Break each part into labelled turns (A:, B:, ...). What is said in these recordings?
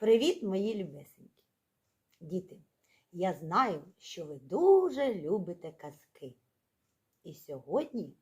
A: Привіт, мої любесенькі! Діти, я знаю, що ви дуже любите казки. І сьогодні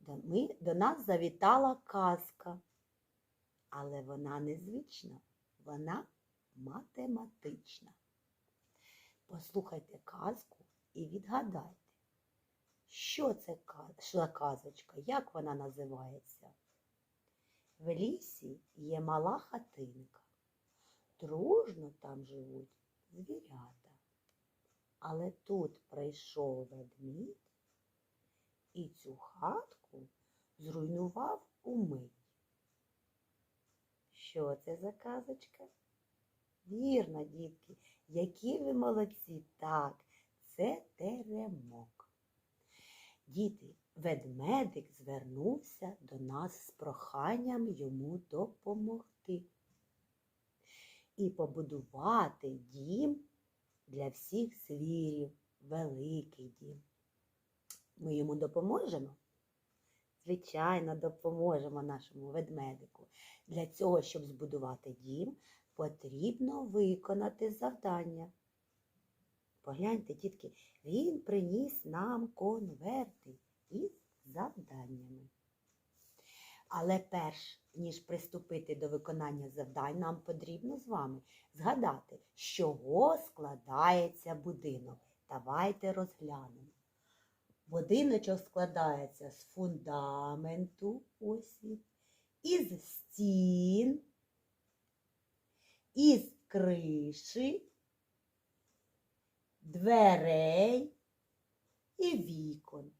A: до, ми, до нас завітала казка. Але вона незвична, вона математична. Послухайте казку і відгадайте, що це за казочка, як вона називається. В лісі є мала хатинка. Дружно там живуть звірята. Але тут прийшов ведмідь і цю хатку зруйнував умить. Що це за казочка? Вірно, дітки, які ви молодці. Так, це теремок. Діти, ведмедик звернувся до нас з проханням йому допомогти і побудувати дім для всіх звірів, великий дім. Ми йому допоможемо? Звичайно, допоможемо нашому ведмедику. Для цього, щоб збудувати дім, потрібно виконати завдання. Погляньте, дітки, він приніс нам конверти із завданнями. Але перш ніж приступити до виконання завдань, нам потрібно з вами згадати, з чого складається будинок. Давайте розглянемо. Будиночок складається з фундаменту, ось із стін, із криші, дверей і вікон.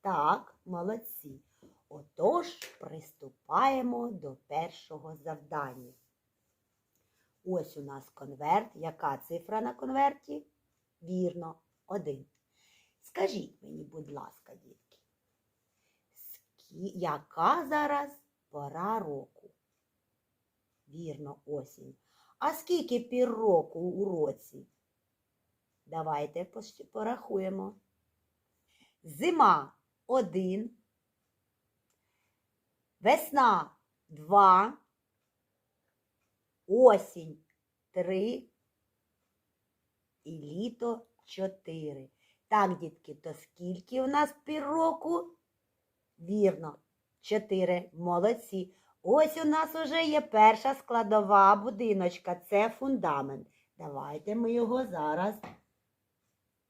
A: Так, молодці. Отож, приступаємо до першого завдання. Ось у нас конверт. Яка цифра на конверті? Вірно, один. Скажіть мені, будь ласка, дітки, яка зараз пора року? Вірно, осінь. А скільки пір року у році? Давайте порахуємо. Зима один, весна два, осінь три і літо чотири. Так, дітки, то скільки у нас пір року? Вірно, чотири. Молодці. Ось у нас уже є перша складова будиночка. Це фундамент. Давайте ми його зараз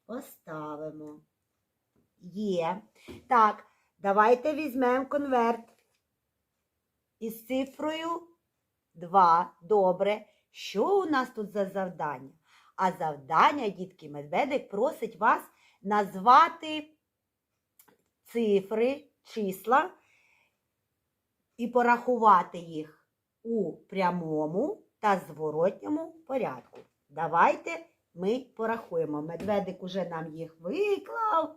A: поставимо. Є. Так, давайте візьмемо конверт із цифрою 2. Добре. Що у нас тут за завдання? А завдання, дітки, медведик просить вас назвати цифри, числа і порахувати їх у прямому та зворотньому порядку. Давайте ми порахуємо. Медведик уже нам їх виклав,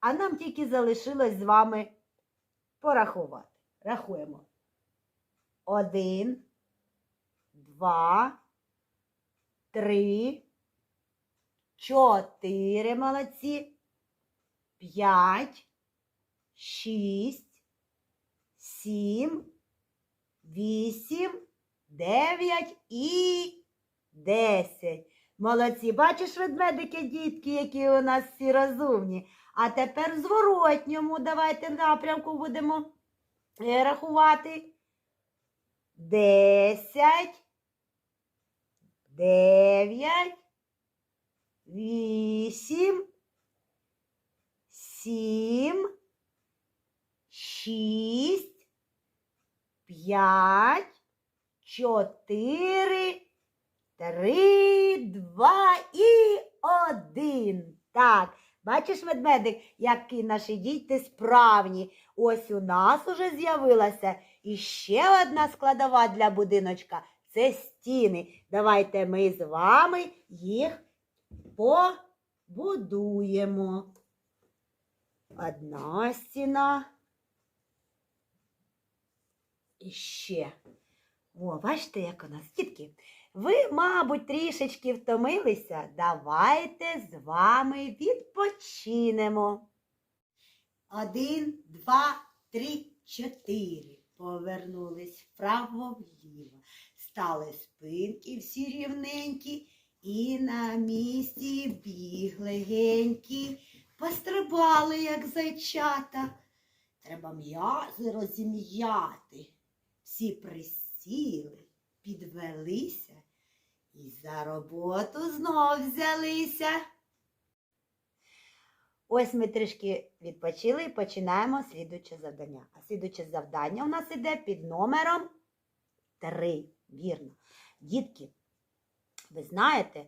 A: а нам тільки залишилось з вами порахувати. Рахуємо. Один, два, три, чотири молодці, п'ять, шість, сім, вісім, дев'ять і десять. Молодці, бачиш, ведмедики, дітки, які у нас всі розумні. А тепер в зворотньому давайте напрямку будемо е, рахувати. Десять, дев'ять, вісім, сім, шість, п'ять, чотири, три, два і один. Так, бачиш, ведмедик, які наші діти справні. Ось у нас уже з'явилася іще одна складова для будиночка це стіни. Давайте ми з вами їх побудуємо. Одна стіна. І ще. О, бачите, як у нас, дітки. Ви, мабуть, трішечки втомилися. Давайте з вами відпочинемо. Один, два, три, чотири. Повернулись вправо вліво. Стали спинки всі рівненькі, і на місці бігли генькі, пострибали, як зайчата. Треба м'язи розім'яти. Всі присіли, підвелися і за роботу знов взялися. Ось ми трішки відпочили і починаємо слідуче завдання. А слідуче завдання у нас іде під номером 3. Вірно. Дітки, ви знаєте,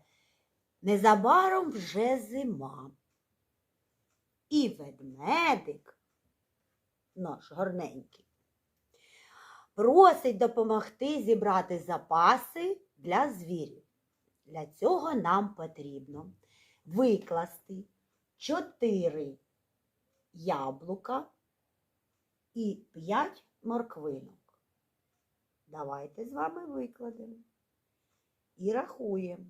A: незабаром вже зима. І ведмедик, наш гарненький, просить допомогти зібрати запаси для звірів. Для цього нам потрібно викласти 4 яблука і 5 морквинок. Давайте з вами викладемо. І рахуємо.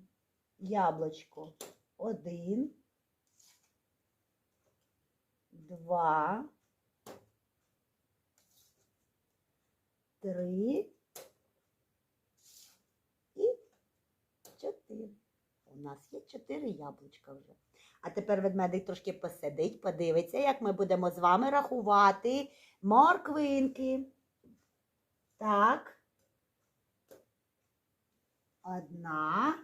A: Яблучко 1, 2, 3 і 4. У нас є 4 яблучка вже. А тепер ведмедик трошки посидить, подивиться, як ми будемо з вами рахувати морквинки. Так. Одна.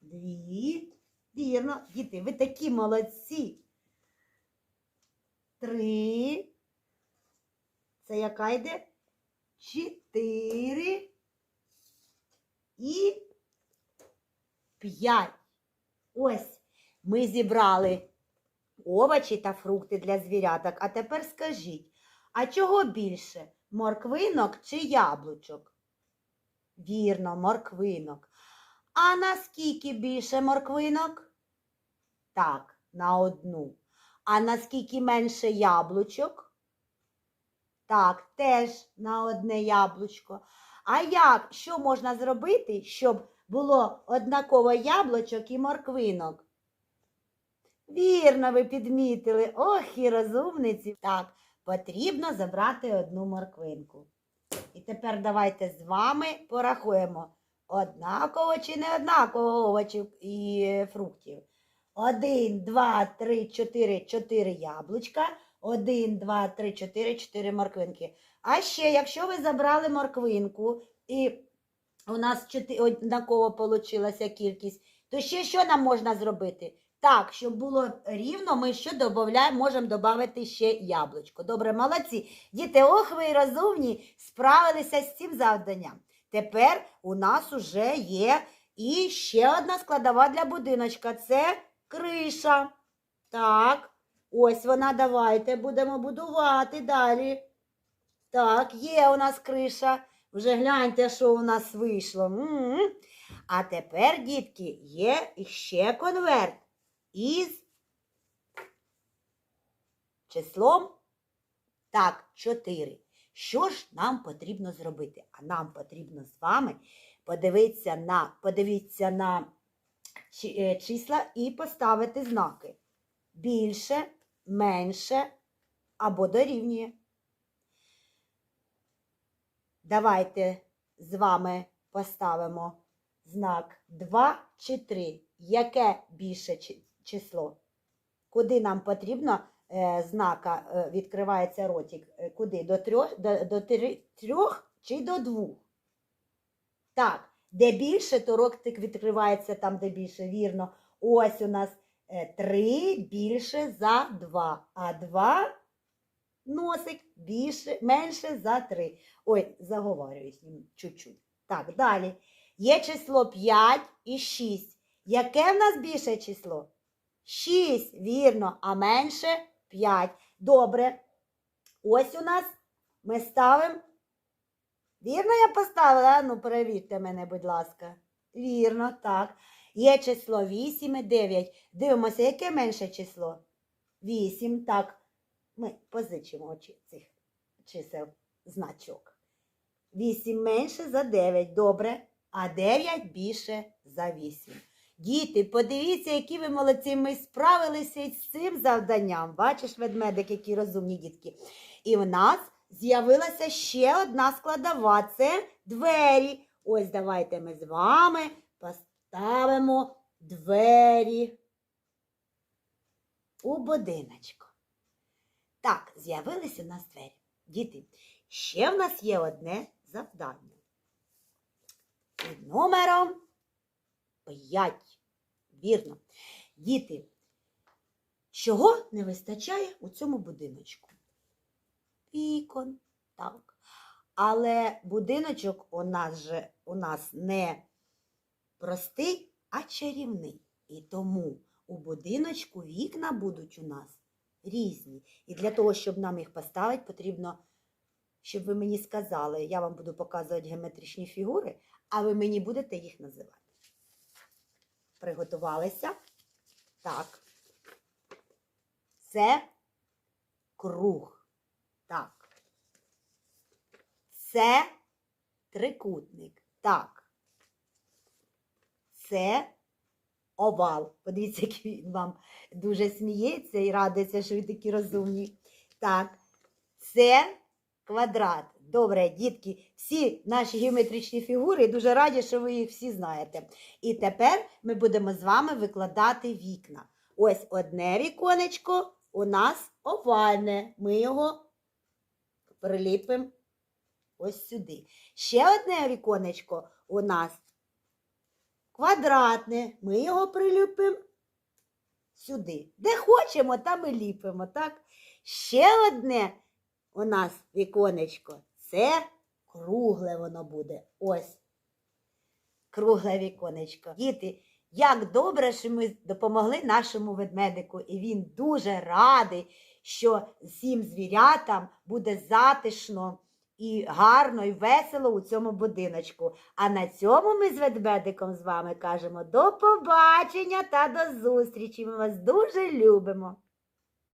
A: Дві. Вірно. Діти, ви такі молодці. Три. Це яка йде? Чотири. І п'ять. Ось ми зібрали овочі та фрукти для звіряток. А тепер скажіть, а чого більше? Морквинок чи яблучок? Вірно, морквинок. А наскільки більше морквинок? Так, на одну. А наскільки менше яблучок? Так, теж на одне яблучко. А як? Що можна зробити, щоб було однаково яблучок і морквинок? Вірно, ви підмітили. Ох, і розумниці. Так, потрібно забрати одну морквинку. І тепер давайте з вами порахуємо, однаково чи не однаково овочів і фруктів. Один, два, три, чотири, чотири яблучка. Один, два, три, чотири, чотири морквинки. А ще, якщо ви забрали морквинку і у нас однаково получилася кількість, то ще що нам можна зробити? Так, щоб було рівно, ми що додаємо, можемо додати ще яблучко. Добре, молодці. Діти, ох, ви розумні, справилися з цим завданням. Тепер у нас уже є і ще одна складова для будиночка це криша. Так, ось вона, давайте будемо будувати далі. Так, є у нас криша. Вже гляньте, що у нас вийшло. А тепер, дітки, є ще конверт із числом так, 4. Що ж нам потрібно зробити? А нам потрібно з вами подивитися на, подивитися на е, числа і поставити знаки. Більше, менше або дорівнює. Давайте з вами поставимо знак 2 чи 3. Яке більше число? Куди нам потрібно е, знака е, відкривається ротик? Е, Куди? До трьох, до, до трьох чи до двох? Так, де більше, то ротик відкривається там, де більше. Вірно. Ось у нас е, три більше за два, а два носик більше, менше за три. Ой, заговорююсь їм чуть-чуть. Так, далі. Є число 5 і 6. Яке в нас більше число? 6, вірно, а менше 5. Добре. Ось у нас ми ставимо. Вірно, я поставила? Ну, перевірте мене, будь ласка. Вірно, так. Є число 8 і 9. Дивимося, яке менше число? 8, так. Ми позичимо очі цих чисел значок. 8 менше за 9, добре, а 9 більше за 8. Діти, подивіться, які ви молодці, ми справилися із цим завданням. Бачиш, ведмедик, які розумні дітки. І в нас з'явилася ще одна складова це двері. Ось давайте ми з вами поставимо двері у будиночку. Так, з'явилися у нас двері. Діти, ще в нас є одне завдання. Під номером 5. Вірно. Діти, чого не вистачає у цьому будиночку? Вікон, так. Але будиночок у нас же у нас не простий, а чарівний. І тому у будиночку вікна будуть у нас різні. І для того, щоб нам їх поставити, потрібно, щоб ви мені сказали, я вам буду показувати геометричні фігури, а ви мені будете їх називати. Приготувалися? Так. Це круг. Так. Це трикутник. Так. Це овал. Подивіться, який він вам дуже сміється і радується, що ви такі розумні. Так. Це квадрат. Добре, дітки, всі наші геометричні фігури дуже раді, що ви їх всі знаєте. І тепер ми будемо з вами викладати вікна. Ось одне віконечко у нас овальне. Ми його приліпимо ось сюди. Ще одне віконечко у нас квадратне. Ми його приліпимо сюди. Де хочемо, там і ліпимо, так? Ще одне у нас віконечко. Це кругле воно буде. Ось. Кругле віконечко. Діти, як добре, що ми допомогли нашому ведмедику, і він дуже радий, що всім звірятам буде затишно і гарно, і весело у цьому будиночку. А на цьому ми з ведмедиком з вами кажемо до побачення та до зустрічі. Ми вас дуже любимо.